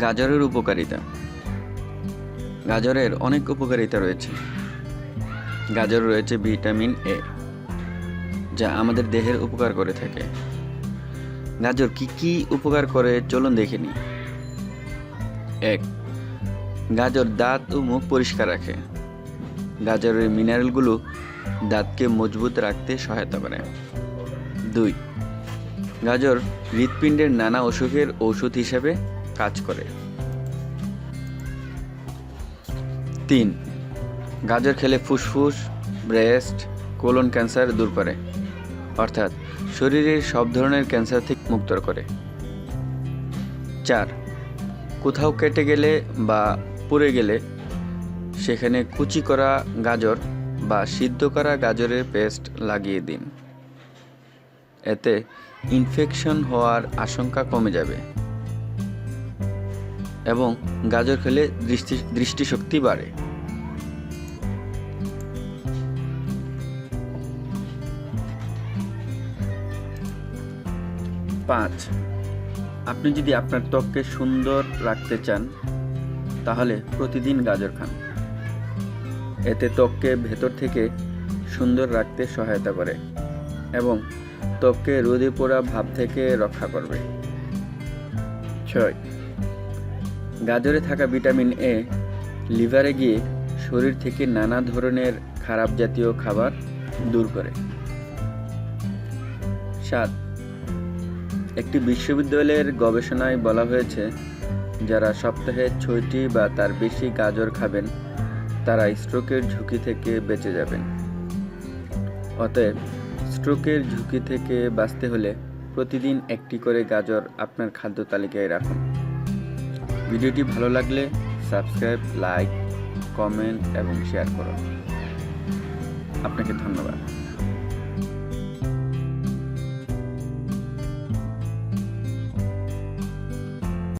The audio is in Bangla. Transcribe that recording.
গাজরের উপকারিতা। গাজরের অনেক উপকারিতা রয়েছে। গাজর রয়েছে ভিটামিন এ যা আমাদের দেহের উপকার করে থাকে। গাজর কি কি উপকার করে চলুন দেখে নিই। এক, গাজর দাঁত ও মুখ পরিষ্কার রাখে। গাজরের মিনারেলগুলো দাঁতকে মজবুত রাখতে সহায়তা করে। দুই, গাজর হৃৎপিণ্ডের নানা অসুখের ঔষধ হিসেবে কাজ করে। তিন, গাজর খেলে ফুসফুস, ব্রেস্ট, কোলন ক্যান্সার দূর করে। অর্থাৎ শরীরের সব ধরনের ক্যান্সার থেকে মুক্ত করে। চার, কোথাও কেটে গেলে বা পুড়ে গেলে সেখানে কুচি করা গাজর বা সিদ্ধ করা গাজরের পেস্ট লাগিয়ে দিন। এতে ইনফেকশন হওয়ার আশঙ্কা কমে যাবে। এবং গাজর খেলে দৃষ্টি, দৃষ্টিশক্তি বাড়ে। পাঁচ, আপনি যদি আপনার ত্বককে সুন্দর রাখতে চান, তাহলে প্রতিদিন গাজর খান। এতে ত্বককে ভেতর থেকে সুন্দর রাখতে সহায়তা করে এবং ত্বককে রোদে পোড়া ভাব থেকে রক্ষা করবে। ছয় গাজরে থাকা ভিটামিন এ, লিভারে গিয়ে শরীর থেকে নানা ধরনের খারাপ জাতীয় খাবার দূর করে। সাত, একটি বিশ্ববিদ্যালয়ের গবেষণায় বলা হয়েছে, যারা সপ্তাহে ছয়টি বা তার বেশি গাজর খাবেন, তারা স্ট্রোকের ঝুঁকি থেকে বেঁচে যাবেন। অতএব, স্ট্রোকের ঝুঁকি থেকে বাঁচতে হলে প্রতিদিন একটি করে গাজর আপনার খাদ্য তালিকায় রাখুন। ভিডিওটি ভালো লাগলে সাবস্ক্রাইব লাইক কমেন্ট এবং শেয়ার করুন। আপনাকে ধন্যবাদ।